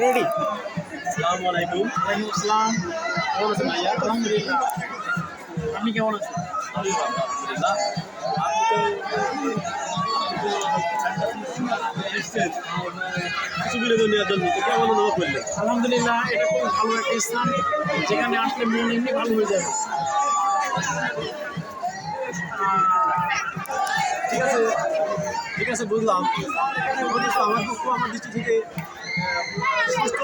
Ready আসসালামু আলাইকুম ওয়ালাইকুম আসসালাম কেমন আছেন ভাইয়া আলহামদুলিল্লাহ আপনি কেমন আছেন? আলহামদুলিল্লাহ। আপনি তো কিছু বিনোদন নেওয়ার জন্য। তো কেমন অনুভব করলেন? আলহামদুলিল্লাহ এটা খুব ভালো একটা স্থান। যেখানে আসলে মন এমনি ভালো হয়ে যাবে ঠিক আছে। ঠিক আছে বুঝলাম। আমার পক্ষ আমার দৃষ্টি থেকে সুস্থ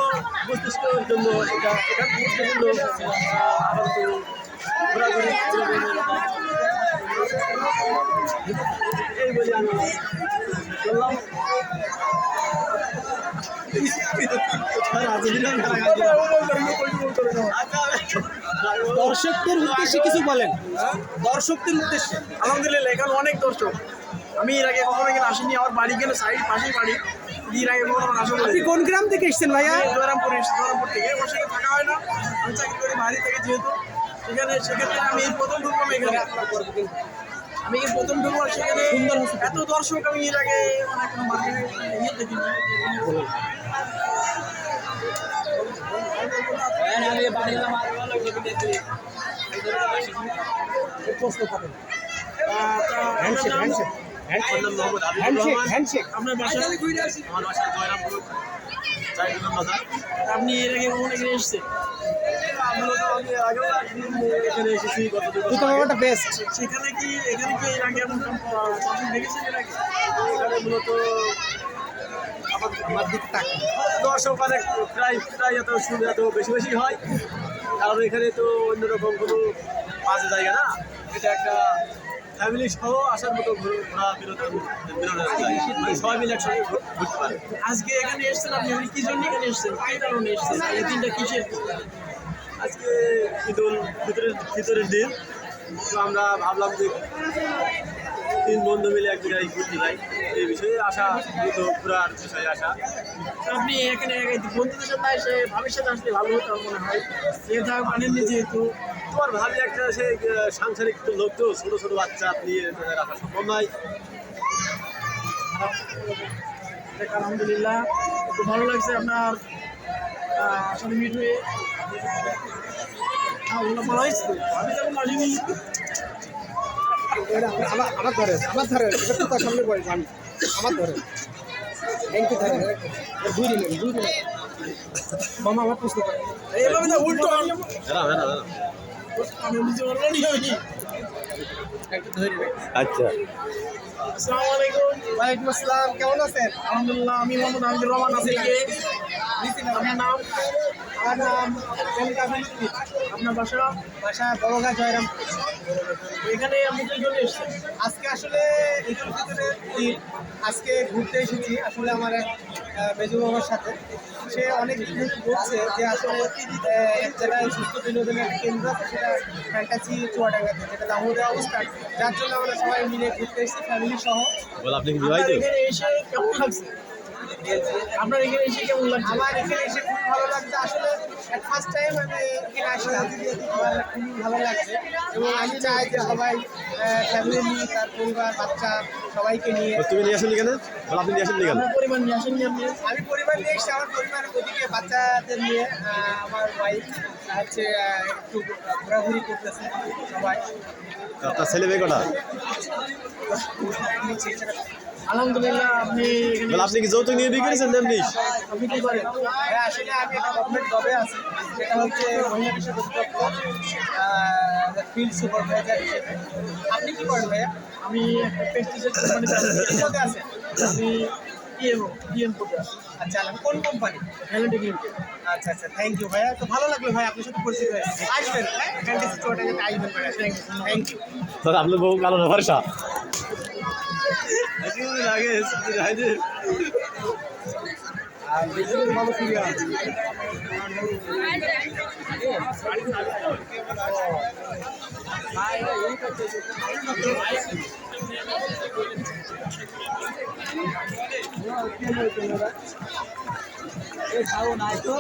মস্তিষ্কের জন্য এটা এটা গুরুত্বপূর্ণ আপাতত ঘোরাঘুরি এই বলে আমি বললাম দর্শকদের উদ্দেশ্যে কিছু বলেন। দর্শকদের উদ্দেশ্যে। আলহামদুলিল্লাহ এখানে অনেক দর্শক। আমি এর আগে কখনো এখানে আসিনি আমার বাড়ি গেলে সাইড পাশেই বাড়ি। এর আগে কখনো আসা আপনি কোন গ্রাম থেকে এসেছেন ভাইয়া? জয়রামপুর এসেছি জয়রামপুর থেকে। ওর সঙ্গে থাকা হয় না। আমি চাকরি করি বাড়ি থেকে যেহেতু। সেখানে সেক্ষেত্রে আমি এই প্রথম ঢুকলাম এখানে। আমি এই প্রথম ঢুকলাম সেখানে। সুন্দর এত দর্শক আমি এর আগে অনেক মার্কেটে ইয়ে দেখিনি। Handshake handshake. আপনার বাসা আমার বাসা জয়রামপুর আপনি এর আগে কখনো এখানে এসেছেন? সেখানে কি এখানে কি এর আগে দেখেছেন এর আগে? এখানে মূলত আমার আমার দিকে তাকান। দর্শক অনেক প্রায় প্রায় এত শুনে এত বেশি বেশি হয়। কারণ এখানে তো অন্যরকম কোনো বাজে জায়গা না। এটা একটা ফ্যামিলি সহ আসার মতো ঘোরা বিনোদন মানে সবাই মিলে একসঙ্গে ঘুর- ঘুরতে পারে। আজকে এখানে এসেছেন আপনি? আপনি কি জন্য এখানে এসেছেন? কি কারণে এসেছেন? এই দিনটা কিসের? আজকে ঈদুল ফিতরের ফিতরের দিন। তো আমরা ভাবলাম যে তিন বন্ধু মিলে এক জায়গায় ঘুরতে যাই। এই বিষয়ে আসা মূলত ঘোরার বিষয়ে আসা আপনি এখানে বন্ধুদের সাথে এসে সাথে আসলে ভালো হতো মনে হয়। যেহেতু আনেননি যেহেতু। তোমার ভাবি একটা সে সাংসারিক লোক তো ছোটো ছোটো বাচ্চা নিয়ে তাদের রাখা সম্ভব নয়। আলহামদুলিল্লাহ খুব ভালো লাগছে আপনার আহ, সাথে মিট হয়ে। হ্যাঁ হয়েছে আমি আসিনি। আমার আমার ধরে আমার ধরে এটা তো তার সামনে আমি আমার ধরে থ্যাংক ইউ ধরে দুই দিন দুই দিন মামা আমার পুস্তক এইভাবে না উল্টো। আমি আচ্ছা। আসসালামু আলাইকুম। ওয়ালাইকুম আসসালাম কেমন আছেন? আলহামদুলিল্লাহ আমি মোহাম্মদ আমিদুর রহমান আছি। আপনার নাম আমার নাম আপনার বাসা বাসা বড়গা জয়রাম। এখানে আপনি কি জন্য এসেছেন? আজকে আসলে ফিতরের আজকে ঘুরতে এসেছি। আসলে আমার এক মেজু বাবার সাথে। সে অনেক বলছে যে আসলে এক জায়গায় সুস্থ বিনোদনের একটা কেন্দ্র আছে সেটা ফ্যান্টাসি চুয়াডাঙ্গাতে যেটা দামোদর অবস্থান যার জন্য আমরা সবাই মিলে ঘুরতে এসেছি ফ্যামিলি সহ। এখানে এসে কেমন লাগছে? আপনার এখানে এসে কেমন লাগছে? আমার এখানে এসে খুব ভালো লাগছে। আসলে ফার্স্ট টাইম আমি এখানে আসলাম আমার খুবই ভালো লাগছে। এবং আমি চাই যে সবাই ফ্যামিলি নিয়ে তার পরিবার বাচ্চা সবাইকে নিয়ে। তুমি নিয়ে বল আপনি নিয়ে পরিবার নিয়ে আপনি? আমি পরিবার নিয়ে এসেছি আমার পরিবার ওদিকে বাচ্চাদের নিয়ে আমার ওয়াইফ হচ্ছে একটু ঘোরাঘুরি করতেছে সবাই। আপনার ছেলে মেয়ে কটা? আলহামদুলিল্লাহ আপনি আপনি কি যৌতুক নিয়ে বিয়ে করেছেন এমনি আপনি কি করেন। হ্যাঁ, আসলে আমি একটা গভর্নমেন্ট জবে আছি। সেটা হচ্ছে মহিলা বিষয় অধিদপ্তর ফিল্ড সুপারভাইজার হিসেবে। আপনি কি করেন ভাইয়া? আমি একটা পেস্টিসাইড কোম্পানিতে আছি। আমি পিএমও পিএম করতে আছি। আচ্ছা কোন কোম্পানি লিমিটেড আচ্ছা আচ্ছা থ্যাংক ইউ ভাইয়া। তো ভালো লাগল ভাই আপনার সাথে পরিচিত হয়ে আসবেন হ্যাঁ? আসবেন। থ্যাংক ইউ থ্যাংক ইউ আপনার বউ কালো না বেশি ভালো সিরিয়াল এই খাও নাই তো